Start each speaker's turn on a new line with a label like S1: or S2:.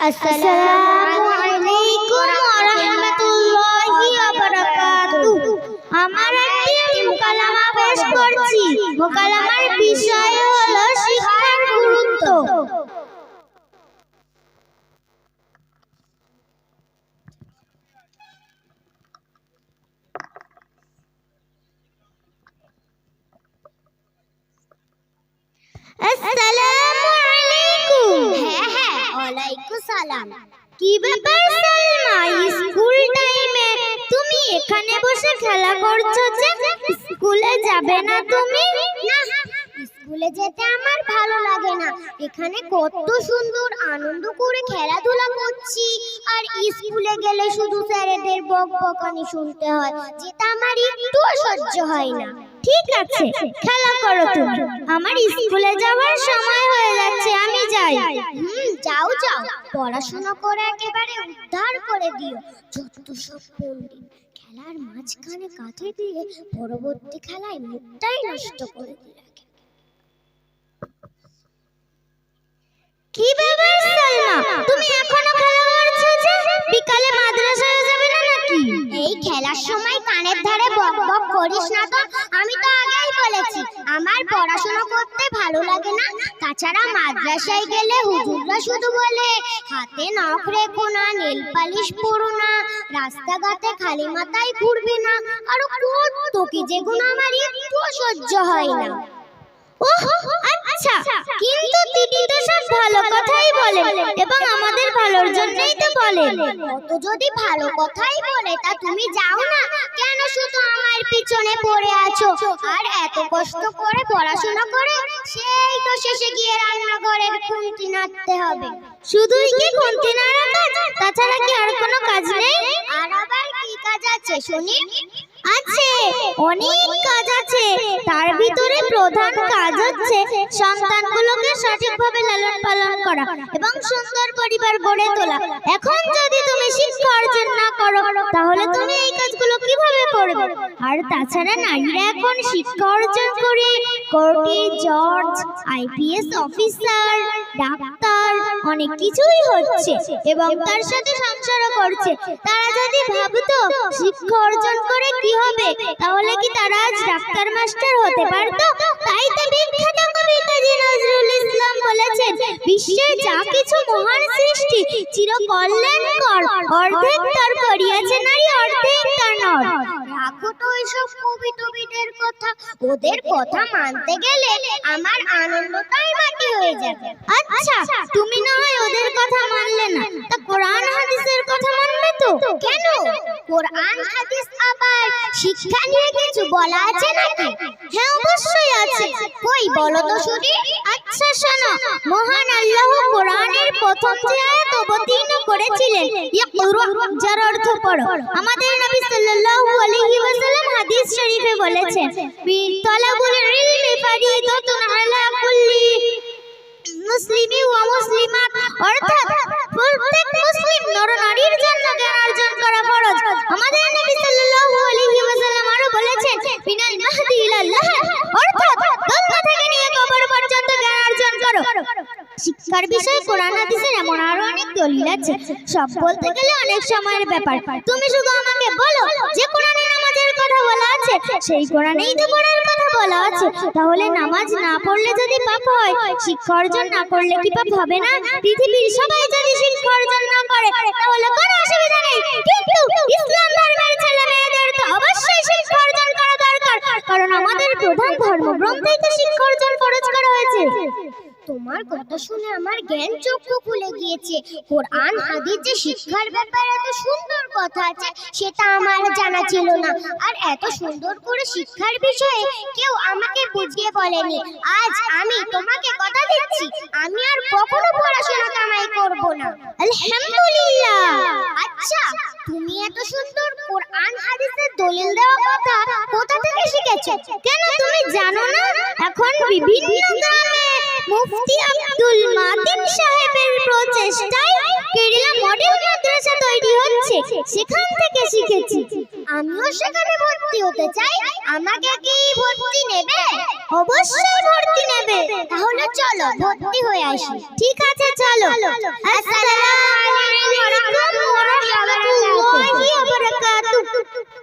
S1: আসসালামু আলাইকুম বিষয় হলো শিক্ষার গুরুত্ব আসসালামু আলাইকুম হ্যাঁ হ্যাঁ ওয়ালাইকুম সালাম। কি ব্যাপার সালমা? স্কুল টাইমে তুমি এখানে বসে খেলা করছ যে? স্কুলে যাবে না তুমি? না, স্কুলে যেতে আমার ভালো লাগে না। এখানে কত সুন্দর আনন্দ করে খেলাধুলা করছি। আর স্কুলে গেলে শুধু স্যারেদের বক বকানি শুনতে হয়, যেটা আমার একটু সহ্য হয় না। ঠিক আছে, খেলা করো তুমি। আমার স্কুলে যাওয়ার সময় যাই হুম, যাও যাও। পড়াশোনা করে একেবারে উদ্ধার করে দিও। যত সব পণ্ডিত খেলার মাঝখানে কাঁধে দিয়ে পরবর্তী খেলায় মুখটাই নষ্ট করে দিয়ে কি ব্যাপার, সালমা? তুমি এখনও খেলা করছ যে? বিকালে মাদ্রাসায় যাবে না নাকি? এই খেলার সময় কানের ধারে বক বক করিস না তো? আমি তো আগেই বলেছি, আমার পড়াশোনা করতে ভালো লাগে না। তাছাড়া মাদ্রাসায় গেলে হুজুররা শুধু বলে, হাতে নখ রেখো না, নেল পালিশ পরো না, রাস্তাঘাটে খালি মাথায় ঘুরবে না, আর কত কি যেগুলো আমার একটু সহ্য হয় না। ওহ আচ্ছা কিন্তু তিনি তো সব ভালো কথাই বলেন, এবং ভালোর জন্যই তো বলেন। কত যদি ভালো কথাই বলে তা তুমি যাও না। কেন শুধু আমার পিছনে পড়ে আছো? আর এত কষ্ট করে পড়াশোনা করে সেই তো শেষে গিয়ে রান্নাঘরের খুন্তি নাড়তে হবে। শুধুই কি খুন্তি নাড়া কাজ? তাছাড়া কি আর কোনো কাজ নেই? আর আবার কি কাজ আছে শুনি? আছে। অনেক কাজ আছে। তার ভিতরে প্রধান কাজ হচ্ছে সন্তানগুলোকে সঠিকভাবে লালন পালন করা এবং সুন্দর পরিবার গড়ে তোলা। এখন যদি তুমি শিক্ষা অর্জন না করো, তাহলে তুমি এই কাজগুলো কীভাবে করবে? আর তাছাড়া নারীরা এখন শিক্ষা অর্জন করে কোর্টে জজ, আইপিএস অফিসার, ডাক্তার অনেক কিছুই হচ্ছে এবং তার সাথে সংসারও করছে। তারা যদি ভাবতো শিক্ষা অর্জন করে কি হবে তাহলে কি তারা আজ ডাক্তার মাস্টার হতে পারতো? তাই তো বিখ্যাত কবি কাজী নজরুল ইসলাম বলেছেন বিশ্বে যা কিছু মহান সৃষ্টি চির কল্যাণকর অর্ধেক তার করিয়াছে নারী অর্ধেক তার নর। রাখো তো এইসব কবি টবিদের কথা ওদের কথা মানতে গেলে আমার আনন্দটাই মাটি হয়ে যাবে। আচ্ছা তুমি না হয় ওদের কথা মানলে না। তা কোরআন হাদিসের কথা মানবে তো? কেন? কোরআন, হাদিস আবার শিক্ষা নিয়ে কিছু বলা আছে নাকি? হ্যাঁ অবশ্যই আছে। কই, বলো তো শুনি। আচ্ছা শোনো। মহান আল্লাহ কোরআনের প্রথম যে আয়াত অবতীর্ণ করেছিলেন। যার অর্থ পড়ো। আমাদের নবী সাল্লাল্লাহু আলাইহি ওয়াসাল্লাম হাদিস শরীফে বলেছেন তলাবুল ইলমি ফারিদাতুন আলা কুল্লি মুসলিমি ওয়া মুসলিমাত। অর্থাৎ শিক্ষার বিষয়ে কোরআন হাদিসের এমন আরও অনেক দলিল আছে। সব বলতে গেলে অনেক সময়ের ব্যাপার। তুমি শুধু আমাকে বলো যে কোরআনে নামাজের কথা বলা আছে, সেই কোরআনেই তো পড়ার কথা বলা আছে। তাহলে নামাজ না পড়লে যদি পাপ হয়, শিক্ষা অর্জন না করলে কি পাপ হবে না? পৃথিবীর সবাই যদি শিক্ষা অর্জন না করে, তাহলে কোনো অসুবিধা নেই। কিন্তু ইসলাম ধর্মের ছেলে মেয়েদের তো অবশ্যই শিক্ষা অর্জন করা দরকার। কারণ আমাদের প্রধান ধর্মগ্রন্থেই তো শিক্ষা। তোমার কথা শুনে আমার জ্ঞান চক্ষু খুলে গিয়েছে। কোরআন, হাদিস যে শিক্ষার ব্যাপারে এত সুন্দর কথা আছে, সেটা আমার জানা ছিল না। আর এত সুন্দর করে শিক্ষার বিষয়ে কেউ আমাকে বুঝিয়ে বলেনি। আজ আমি তোমাকে কথা দিচ্ছি। আমি আর কখনো পড়াশোনা কামাই করব না। আলহামদুলিল্লাহ। আচ্ছা তুমি এত সুন্দর কোরআন, হাদিসের দলিল দেওয়া কথা কোথা থেকে শিখেছো? কেন তুমি জানো না? এখন বিভিন্ন সেখান থেকে শিখেছি। আমিও সেখানে ভর্তি হতে চাই। আমাকে কি ভর্তি নেবে? অবশ্যই ভর্তি নেবে। তাহলে চলো, ভর্তি হয়ে আসি। ঠিক আছে, চলো। আসসালামু আলাইকুম ওয়া রাহমাতুল্লাহি ওয়া বারাকাতুহু।